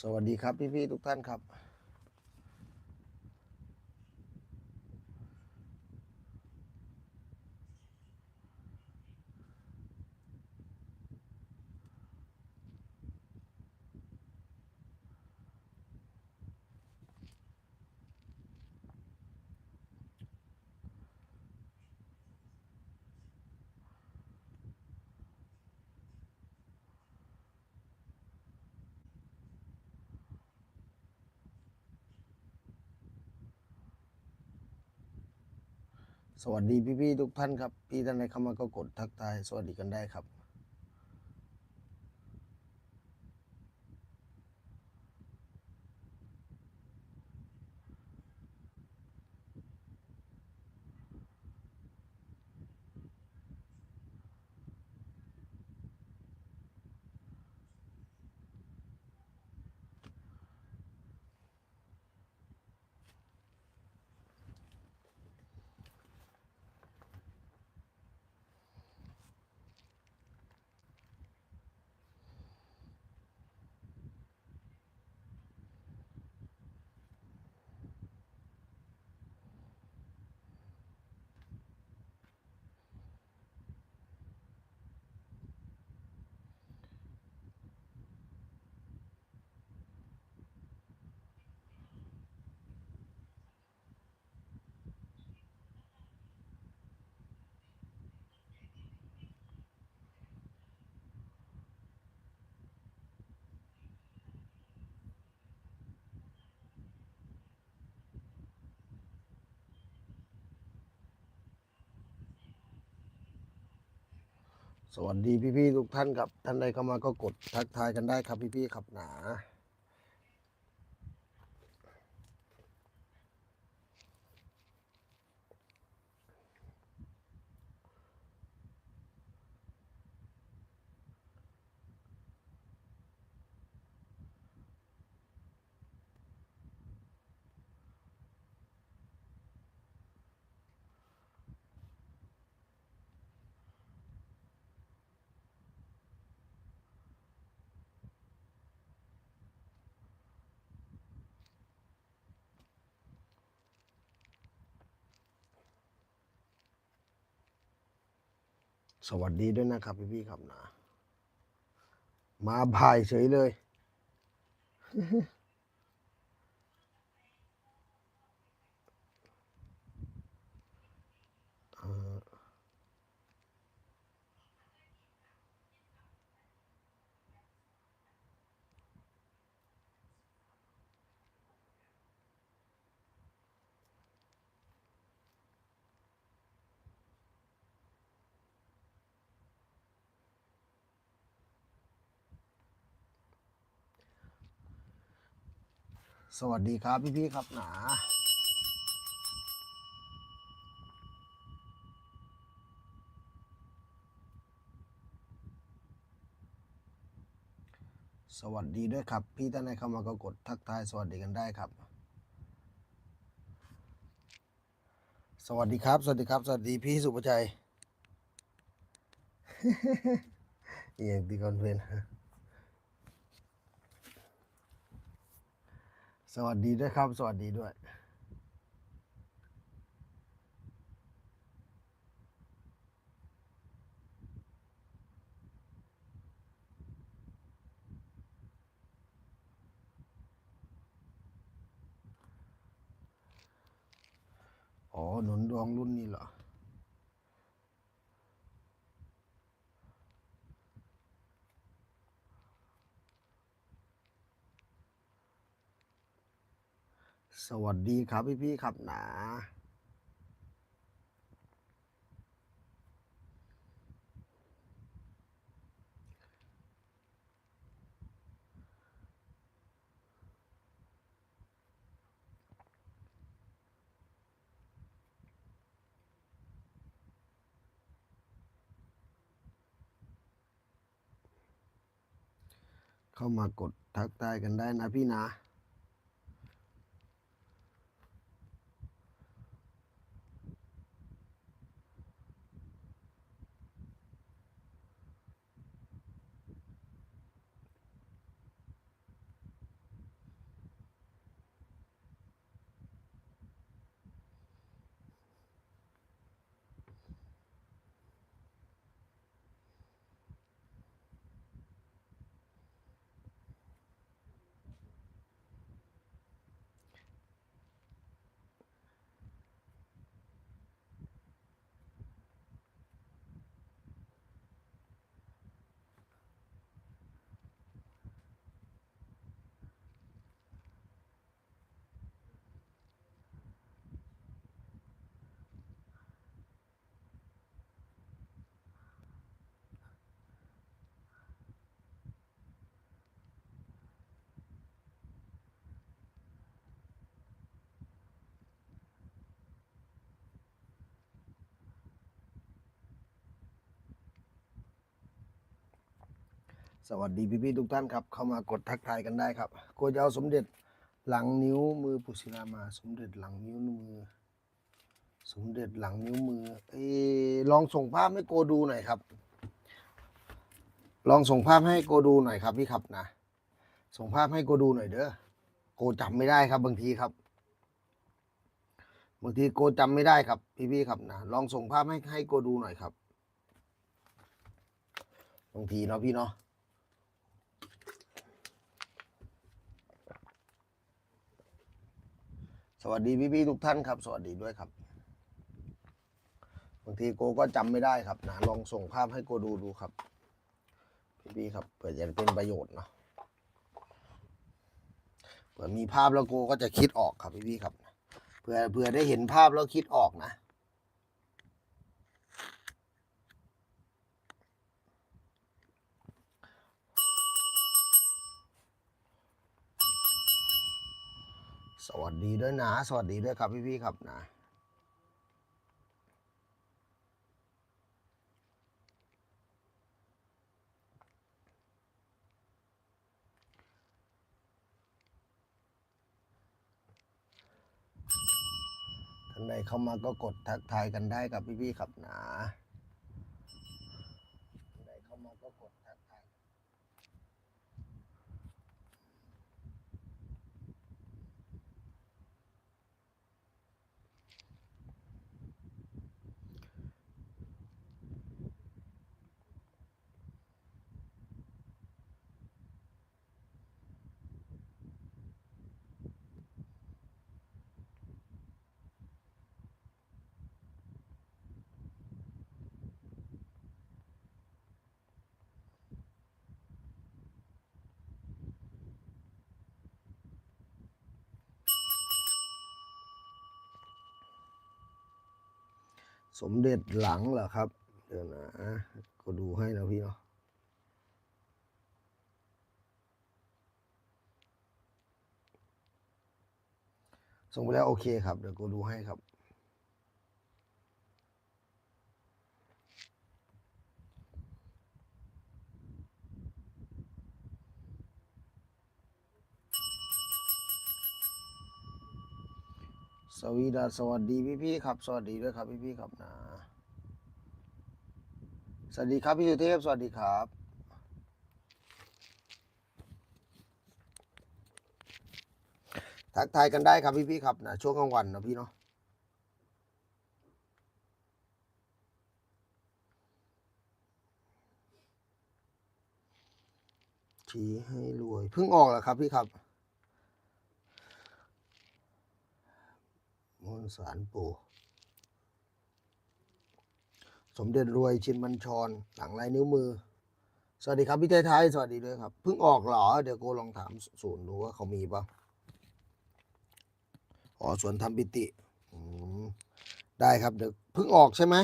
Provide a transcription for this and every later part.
สวัสดีครับพี่ๆทุกท่านครับ สวัสดีพี่ๆทุกท่านครับ พี่ท่านใดเข้ามาก็กดทักทายสวัสดีกันได้ครับ สวัสดีพี่ๆทุกท่านครับ ท่านใดเข้ามาก็กดทักทายกันได้ครับพี่ๆครับหนา สวัสดีด้วยนะครับพี่พี่ครับนะ มาบ่ายเฉยเลย สวัสดีครับพี่ๆครับหนาสวัสดีด้วยครับ พี่ท่านใดเข้ามาก็กดทักทายสวัสดีกันได้ครับ สวัสดีครับ สวัสดีครับ สวัสดีพี่สุภชัยเอียงตีคอนเวน สวัสดีด้วยครับ สวัสดีด้วย อ๋อ หนุนดวงรุ่นนี้เหรอ สวัสดีครับพี่ๆครับหนาเข้ามากดทักทายกันได้นะพี่นะ ส สวัสดีพี่ๆทุกท่านครับ เข้ามากดทักทายกันได้ครับโกจะเอาสมเด็จหลังนิ้วมือปุศิลามา สมเด็จหลังนิ้วมือ สมเด็จหลังนิ้วมือเอลองส่งภาพให้โกดูหน่อยครับ ลองส่งภาพให้โกดูหน่อยครับพี่ครับนะ ส่งภาพให้โกดูหน่อยเด้อโกจำไม่ได้ครับ บางทีครับ บางทีโกจำไม่ได้ครับ พี่ๆครับนะลองส่งภาพให้ให้โกดูหน่อยครับ บางทีเนาะพี่เนาะ วัสดีพี่ๆทุกท่านครับ สวัสดีด้วยครับ บางทีโกก็จำไม่ได้ครับนะลองส่งภาพให้โกดูดูครับ พี่ๆครับเผื่อจะเป็นประโยชน์เนาะเผื่อมีภาพแล้วโกก็จะคิดออกครับพี่ๆครับเผื่อเผื่อได้เห็นภาพแล้วคิดออกนะ สวัสดีด้วยนะ สวัสดีด้วยครับพี่ๆครับนะท่านใดเข้ามาก็กดทักทายกันได้กับพี่ๆครับนะท่านใดเข้ามาก็กดทักทาย สมเด็จหลังเหรอครับ เดี๋ยวนะก็ดูให้นะพี่เนาะส่งไปแล้วโอเคครับ เดี๋ยวกูดูให้ครับ ส วีดาสวัสดีพี่ๆครับ สวัสดีด้วยครับพี่ๆครับนะ สวัสดีครับพี่สุเทพสวัสดีครับทักทายกันได้ครับพี่ๆครับนะช่วงกลางวันนะพี่เนาะชี้ให้รวยเพิ่งออกแล้วครับพี่ครับ มนต์ สารปู่สมเด็จรวยชินบัญชรหลังลายนิ้วมือ สวัสดีครับพี่ไทยไทยสวัสดีด้วยครับเพิ่งออกเหรอ เดี๋ยวกูลองถามศูนย์ดูว่าเขามีปะอ๋อสวนทำปิติได้ครับเดี๋ยวเพิ่งออกใช่ไหม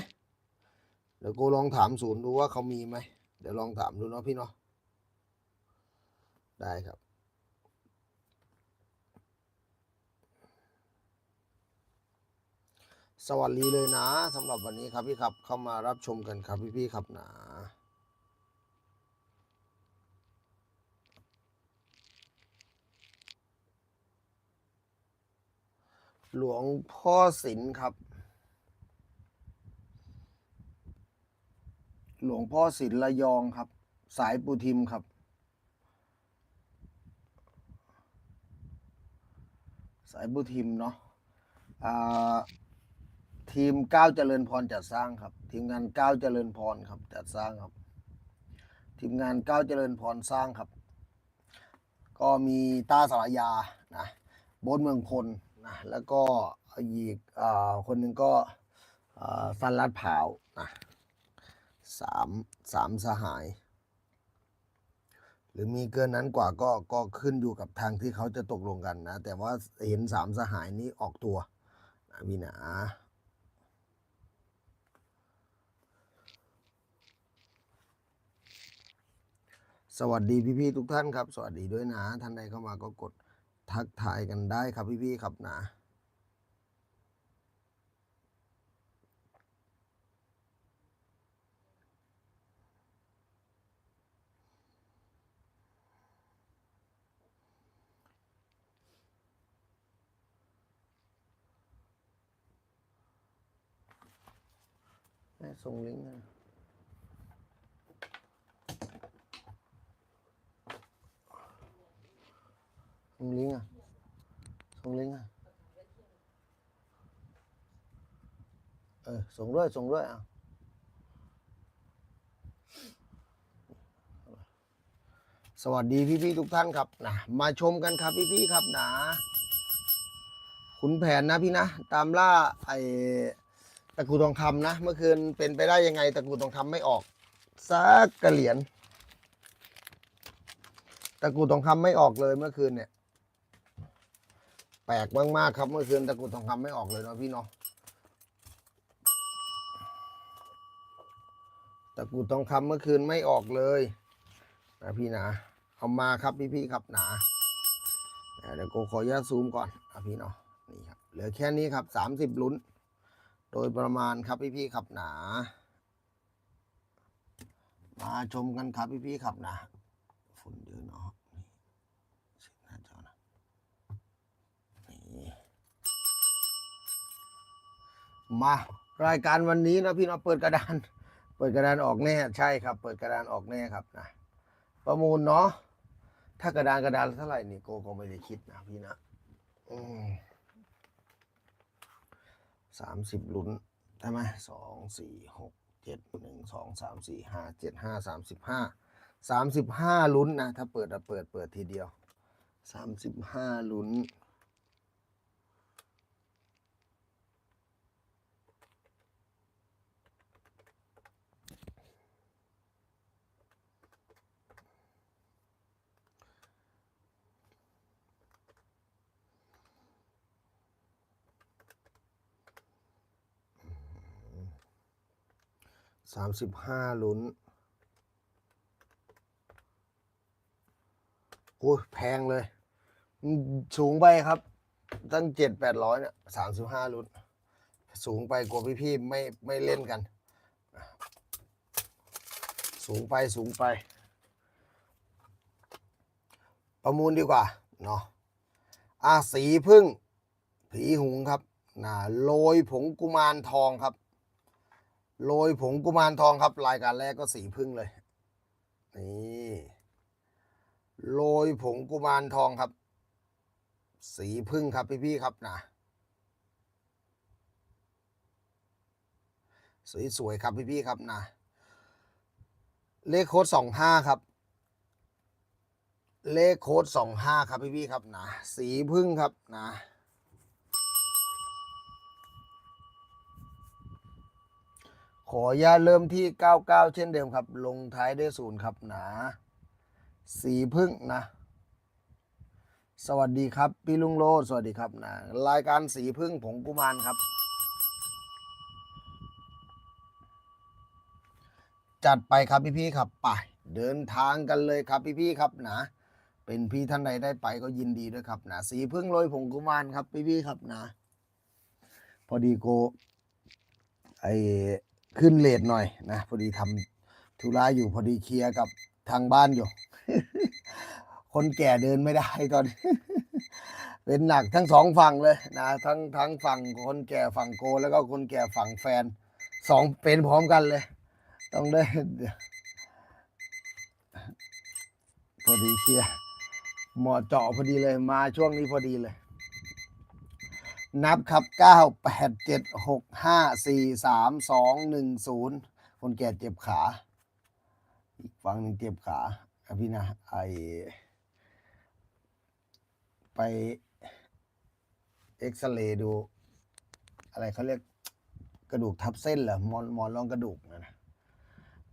เดี๋ยวกูลองถามศูนย์ดูว่าเขามีไหมเดี๋ยวลองถามดูเนาะพี่เนาะได้ครับ สวัสดีเลยนะสำหรับวันนี้ครับพี่ครับเข้ามารับชมกันครับพี่พี่ครับนะหลวงพ่อศิลป์ครับ หลวงพ่อศิลป์ระยองครับ สายปูทิมครับ สายปูทิมเนาะอ่า ทีมก้าวเจริญพรจัดสร้างครับ ทีมงานก้าวเจริญพรครับจัดสร้างครับ ทีมงานก้าวเจริญพรสร้างครับ ก็มีตาสารยานะโบนเมืองพลนะแล้วก็อีกอคนหนึ่งก็สันลัดเผาวนะสามสามสหาย หรือมีเกินนั้นกว่าก็ก็ขึ้นอยู่กับทางที่เขาจะตกลงกันนะ แต่ว่าเห็นสามสหายนี้ออกตัวนะพี่หนา สวัสดีพี่ๆทุกท่านครับ สวัสดีด้วยนะ ท่านใดเข้ามาก็กดทักทายกันได้ครับพี่ๆครับนะส่งลิงก์นะ ส่งลิงก์อะส่งลิงก์อะเออส่งด้วยส่งด้วยอะสวัสดีพี่ๆทุกท่านครับนะมาชมกันครับพี่ๆครับนะขุนแผนนะพี่นะ ตามล่าไอ้ตะกรุดทองคำนะ เมื่อคืนเป็นไปได้ยังไงตะกรุดทองคำไม่ออกสักกระเหรียญตะกรุดทองคำไม่ออกเลยเมื่อคืนเนี่ย แปลกมากๆครับ เมื่อคืนตะกุดทองคำไม่ออกเลยเนาะพี่เนาะตะกุดทองคำเมื่อคืนไม่ออกเลยนะพี่นะเอามาครับพี่ๆครับหนะเดี๋ยวกูขออนุญาตซูมก่อนนะพี่เนาะนี่ครับเหลือแค่นี้ครับสามสิบลุ้น โดยประมาณครับพี่ๆครับหนา มาชมกันครับพี่ๆครับหนาฝุ่นเยอะเนาะนี่เช็คหน้าจอนะนี่ มารายการวันนี้นะพี่เนาะเปิดกระดาน เปิดกระดานออกแน่ใช่ครับ เปิดกระดานออกแน่ครับนะประมูลเนาะถ้ากระดานกระดานเท่าไหร่นี่โกก็ไม่ได้คิดนะพี่นะสามสิบลุ้นใช่ไหมสองสี่หกเจ็ดหนึ่งสองสามสี่ห้าเจ็ดห้าสามสิบห้าสามสิบห้าลุ้นนะ ถ้าเปิดอะเปิดเปิดทีเดียวสามสิบห้าลุ้น สามสิบห้าลุ้นโอ้ยแพงเลย สูงไปครับ ตั้งเจ็ดแปดร้อยเนี่ยสามสิบห้าลุ้น สูงไปกลัวพี่ๆไม่ไม่เล่นกัน สูงไปสูงไป ประมูลดีกว่าเนาะอาสีพึ่งผีหุงครับนะโรยผงกุมารทองครับ โรยผงกุมารทองครับรายการแรกก็สีพึ่งเลย นี่โรยผงกุมารทองครับ สีพึ่งครับพี่ๆครับนะสวยๆครับพี่ๆครับนะเลขโค้ดสองห้าครับ เลขโค้ดสองห้าครับพี่ๆครับนะสีพึ่งครับนะ ขอญาตเริ่มที่ 99 เช่นเดิมครับ ลงท้ายด้วยศูนย์ครับหนา สีพึ่งนะ สวัสดีครับ พี่ลุงโลดสวัสดีครับนะรายการสีพึ่งผงกุมารครับ จัดไปครับพี่ๆครับไปเดินทางกันเลยครับพี่ๆครับนะเป็นพี่ท่านใดได้ไปก็ยินดีด้วยครับนะสีพึ่งโรยผงกุมารครับพี่ๆครับนะ พอดีโกไอ ขึ้นเลทหน่อยนะพอดีทำธุระอยู่พอดีเคลียร์กับทางบ้านอยู่ คนแก่เดินไม่ได้ตอนเป็นหนักทั้งสองฝั่งเลยนะทั้งทั้งฝั่งคนแก่ฝั่งโก แล้วก็คนแก่ฝั่งแฟนสองเป็นพร้อมกันเลย ต้องได้พอดีเคลียร์เหมาะเจาะพอดีเลยมาช่วงนี้พอดีเลย นับครับเก้าแปดเจ็ดหกห้าสี่สามสองหนึ่งศูนย์คนแก่เจ็บขา อีกฝั่งหนึ่งเจ็บขาอพี่นะไอไปเอ็กซเรย์ดู อะไรเขาเรียกกระดูกทับเส้นเหรอมอนมอนรองกระดูกนะนะ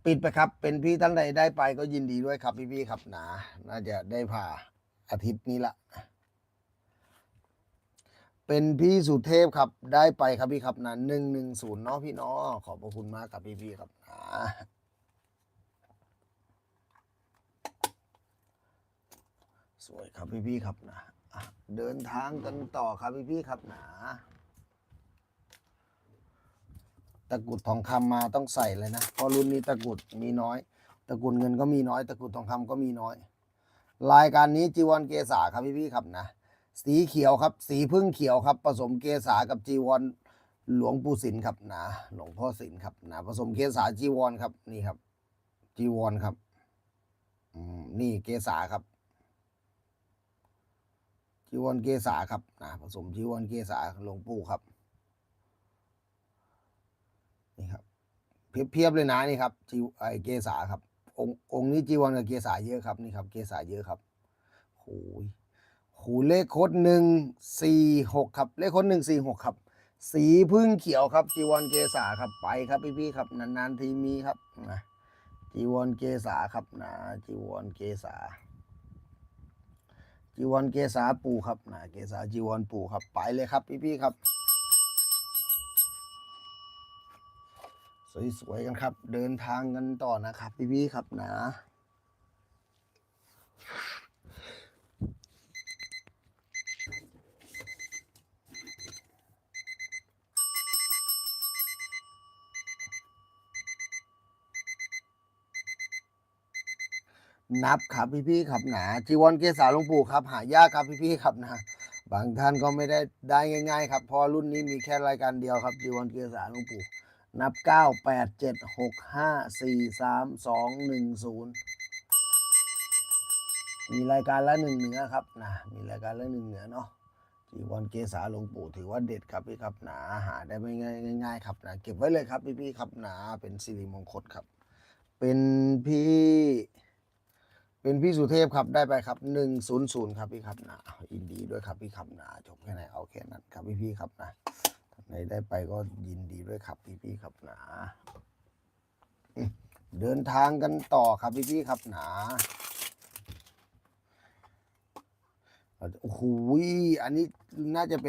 ปิดไปครับ เป็นพี่ท่านใดได้ไปก็ยินดีด้วยครับพี่ๆครับหนา น่าจะได้ผ่าอาทิตย์นี้ละ เป็นพี่สุเทพครับ ได้ไปครับพี่ครับนะหนึ่งหนึ่งศูนย์เนาะพี่เนาะขอบพระคุณมากครับพี่พี่ครับนะสวยครับพี่พี่ครับนะเดินทางกันต่อครับพี่พี่ครับนะตะกรุดทองคำมาต้องใส่เลยนะเพราะรุ่นนี้ตะกรุดมีน้อย ตะกรุดเงินก็มีน้อย ตะกรุดทองคำก็มีน้อย รายการนี้จีวรเกษาครับพี่พี่ครับนะ สีเขียวครับ สีพึ่งเขียวครับ ผสมเกษากับจีวรหลวงปู่ศิลครับนะหลวงพ่อศิลครับนะผสมเกษาจีวรครับนี่ครับ จีวรครับอืมนี่เกษาครับ จีวรเกษาครับนะผสมจีวรเกษาหลวงปู่ครับนี่ครับเพียบเพียบเลยนะนี่ครับจีไอเกษาครับ องค์องค์นี้จีวรกับเกษาเยอะครับนี่ครับ เกษาเยอะครับโอ้ย หเลขโคดหนึ่งสี่หกครับ เลขโคดหนึ่งสี่หกครับ สีพึ่งเขียวครับ จีวรเกษาครับไปครับพี่พี่ครับนานๆทีมีครับนะจีวรเกษาครับนะจีวรเกษาจีวรเกษาปู่ครับนะเกษาจีวรปู่ครับไปเลยครับพี่พี่ครับสวยๆกันครับ เดินทางกันต่อนะครับพี่พี่ครับนะ นับครับพี่พี่ครับหนะจีวรเกษาหลวงปู่ครับหายากครับพี่พี่ครับนะบางท่านก็ไม่ได้ได้ง่าย ๆ ครับเพราะรุ่นนี้มีแค่รายการเดียวครับจีวรเกษาหลวงปู่นับเก้าแปดเจ็ดหกห้าสี่สามสองหนึ่งศูนย์มีรายการละหนึ่งเหนือครับนะมีรายการละหนึ่งเหนือเนาะจีวรเกษาหลวงปู่ถือว่าเด็ดครับพี่ครับหนะหาได้ไม่ง่ายง่ายๆครับนะเก็บไว้เลยครับพี่พี่ครับหนะเป็นสิริมงคลครับ เป็นพี่ เป็นพี่สุเทพครับได้ไปครับหนึ่งศูนย์ศูนย์ครับพี่ครับนะยินดีด้วยครับพี่ครับนะจบแค่ไหนเอาแค่นั้นครับพี่พี่ครับนะท่านไหนได้ไปก็ยินดีด้วยครับพี่พี่ครับนะเดินทางกันต่อครับพี่พี่ครับนะโอ้โหอันนี้น่าจะเป็น